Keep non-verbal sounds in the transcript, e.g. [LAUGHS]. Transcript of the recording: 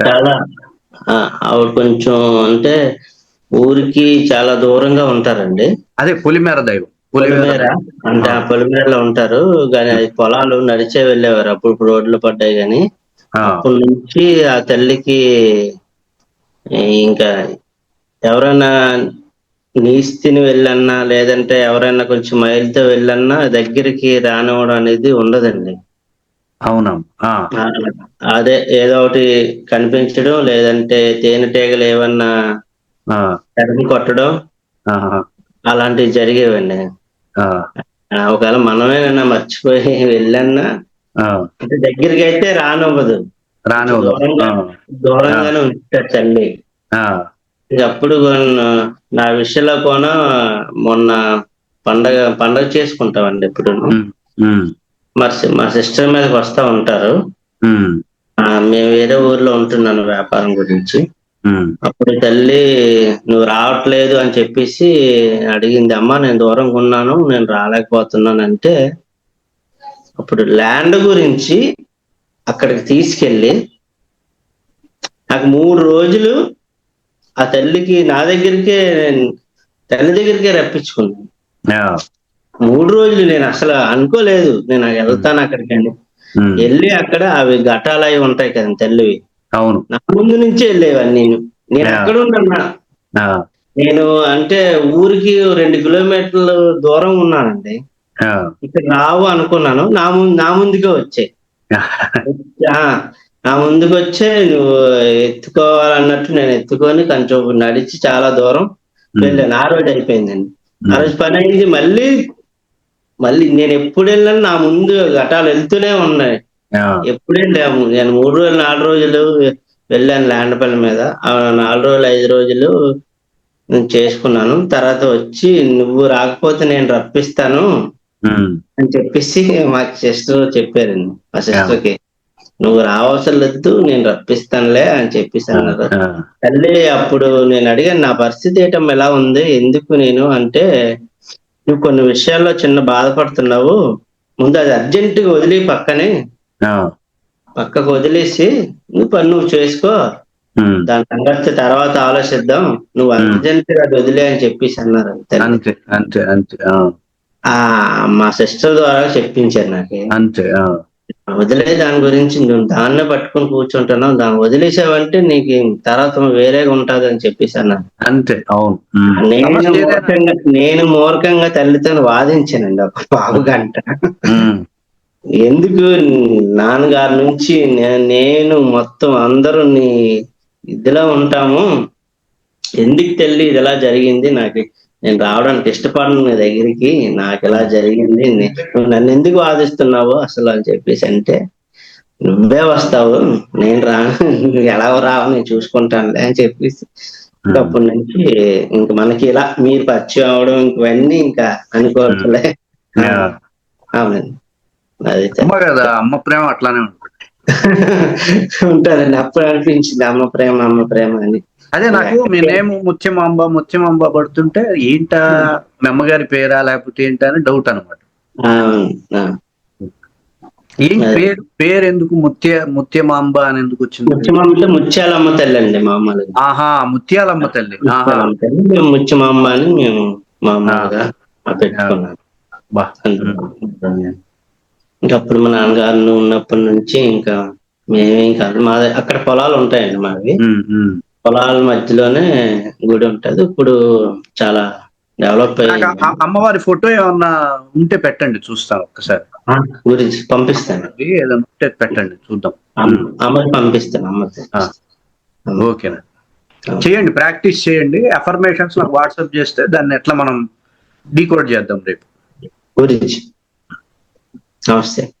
చాలా. ఆవిడ కొంచెం అంటే ఊరికి చాలా దూరంగా ఉంటారండి. అదే పొలిమేర దైవం. పొలిమేర అంటే ఆ. పొలిమేరలో ఉంటారు. కానీ అది పొలాలు నడిచే వెళ్ళేవారు. అప్పుడు రోడ్లు పడ్డాయి కానీ ఆ, అప్పటి నుంచి ఆ తల్లికి ఇంకా ఎవరైనా నీస్ తిని వెళ్ళన్నా లేదంటే ఎవరైనా కొంచెం మైలుతో వెళ్ళన్నా దగ్గరికి రానివ్వడం అనేది ఉండదండి. అవునా ఆ, ఆ, అదే ఏదో ఒకటి కనిపించడం లేదంటే తేనెటీగలు ఏమన్నా తరిమి కొట్టడం అలాంటివి జరిగేవండి. ఒకవేళ మనమేనన్నా మర్చిపోయి వెళ్ళన్నా దగ్గరికి అయితే రానివ్వదు. రానివ్వదు. దూరంగానే తల్లి. అప్పుడు నా విషయంలో కూడా మొన్న పండగ పండగ చేసుకుంటామండి ఇప్పుడు ఉమ్, మా సిస్టర్ మీదకి వస్తా ఉంటారు. మేము. వేరే ఊర్లో ఉంటున్నాను వ్యాపారం గురించి. అప్పుడు తల్లి నువ్వు రావట్లేదు అని చెప్పేసి అడిగింది అమ్మా నేను దూరంగా ఉన్నాను నేను రాలేకపోతున్నాను అంటే అప్పుడు ల్యాండ్ గురించి అక్కడికి తీసుకెళ్ళి నాకు మూడు రోజులు ఆ తల్లికి నా దగ్గరికే తల్లి దగ్గరికే రప్పించుకున్నాను. మూడు రోజులు నేను అసలు అనుకోలేదు. నేను వెళ్తాను అక్కడికి అని ఉమ్, వెళ్ళి అక్కడ అవి ఘటాలు అవి ఉంటాయి కదా తల్లివి. అవును. నా ముందు నుంచే వెళ్ళేవాడిని నేను. నేను. అక్కడ ఉన్నా నేను అంటే ఊరికి రెండు కిలోమీటర్లు దూరం ఉన్నానండి. ఇక్కడ రావు అనుకున్నాను. నా ముందు నా ముందుకే వచ్చాయి [LAUGHS] ఆ, నా ముందుకు వచ్చే నువ్వు ఎత్తుకోవాలన్నట్టు నేను ఎత్తుకొని కొంచెం నడిచి చాలా దూరం వెళ్ళాను. ఆ రోజు అయిపోయిందండి. ఆ రోజు పని అయింది. మళ్ళీ మళ్ళీ నేను ఎప్పుడు వెళ్ళాను నా ముందు ఘటాలు వెళ్తూనే ఉన్నాయి. ఎప్పుడు వెళ్ళాము నేను మూడు రోజులు నాలుగు రోజులు వెళ్ళాను ల్యాండ్పల్లి మీద. ఆ నాలుగు రోజులు ఐదు రోజులు నేను చేసుకున్నాను. తర్వాత వచ్చి నువ్వు రాకపోతే నేను రప్పిస్తాను అని చెప్పేసి మా సిస్టర్ చెప్పారండి మా సిస్టర్కి నువ్వు రావసరం లేదు నేను రప్పిస్తానులే అని చెప్పేసి అన్నారు. తల్లి అప్పుడు నేను అడిగాను నా పరిస్థితి ఏంటమ్మా ఎలా ఉంది? ఎందుకు నేను? అంటే నువ్వు కొన్ని విషయాల్లో చిన్న బాధపడుతున్నావు. ముందు అది అర్జెంటుగా వదిలి పక్కనే. పక్కకు వదిలేసి నువ్వు పని నువ్వు చేసుకో. దాని సంగతి తర్వాత ఆలోచిద్దాం. నువ్వు అర్జెంట్గా అది వదిలే అని చెప్పేసి అన్నారు. అంతే. మా సిస్టర్ ద్వారా చెప్పించారు నాకు. అంతే వదిలే దాని గురించి నువ్వు దాన్నే పట్టుకొని కూర్చుంటున్నావు. దాన్ని వదిలేసావంటే నీకు తర్వాత వేరేగా ఉంటది అని చెప్పేసి అంతే. అవును. నేను మూర్ఖంగా నేను మూర్ఖంగా తల్లితో వాదించానండి ఒక బాబు గంట. ఎందుకు? నాన్నగారి నుంచి నేను మొత్తం అందరూ నీ ఇదిలో ఉంటాము. ఎందుకు తెల్లి ఇది ఎలా జరిగింది? నాకు నేను రావడానికి ఇష్టపడను నీ దగ్గరికి. నాకు ఇలా జరిగింది నన్ను ఎందుకు వాదిస్తున్నావు అసలు అని చెప్పేసి అంటే నువ్వే వస్తావు. నేను నువ్వు ఎలా రావు నేను చూసుకుంటానులే అని చెప్పేసి అప్పటి నుంచి ఇంక మనకి ఇలా మీరు పరిచయం అవడం ఇంకవన్నీ ఇంకా అనుకోవట్లే. అవునండి. అది అమ్మ కదా అమ్మ ప్రేమ అట్లానే ఉంటుంది. [LAUGHS] ఉంటదండి అప్పుడు అనిపించింది అమ్మ ప్రేమ అమ్మ ప్రేమ అని. అదే నాకు మీ నేమ్ ముత్యమాంబ ముత్యమాంబ పడుతుంటే ఏంట మీ అమ్మగారి పేరా లేకపోతే ఏంటా అని డౌట్ అనమాట. ఏం పేరు పేరు? ఎందుకు ముత్య ముత్యమాంబ అని ఎందుకు వచ్చింది? ముత్యమామ అంటే ముత్యాలమ్మ తల్లి అండి మామూలుగా. ఆహా ముత్యాలమ్మ తల్లి. మేము ముత్యమామ అని మేము మామూలుగా పెట్టుకున్నాం. ఇంకా అప్పుడు మా నాన్నగారు ఉన్నప్పటి నుంచి ఇంకా మేమేం కాదు. మా అక్కడ పొలాలు ఉంటాయండి మావి. పొలాల మధ్యలోనే గుడి ఉంటది. ఇప్పుడు చాలా డెవలప్ అమ్మవారి ఫోటో ఏమన్నా ఉంటే పెట్టండి చూస్తాను ఒక్కసారి. గురించి పంపిస్తాను. ఏదైనా ఉంటే పెట్టండి చూద్దాం. అమ్మ- అమ్మకి పంపిస్తాను అమ్మకి. ఆ. ఓకేనా. చేయండి ప్రాక్టీస్ చేయండి. అఫర్మేషన్స్ నాకు వాట్సాప్ చేస్తే దాన్ని ఎట్లా మనం డీకోడ్ చేద్దాం రేపు. గురించి. నమస్తే.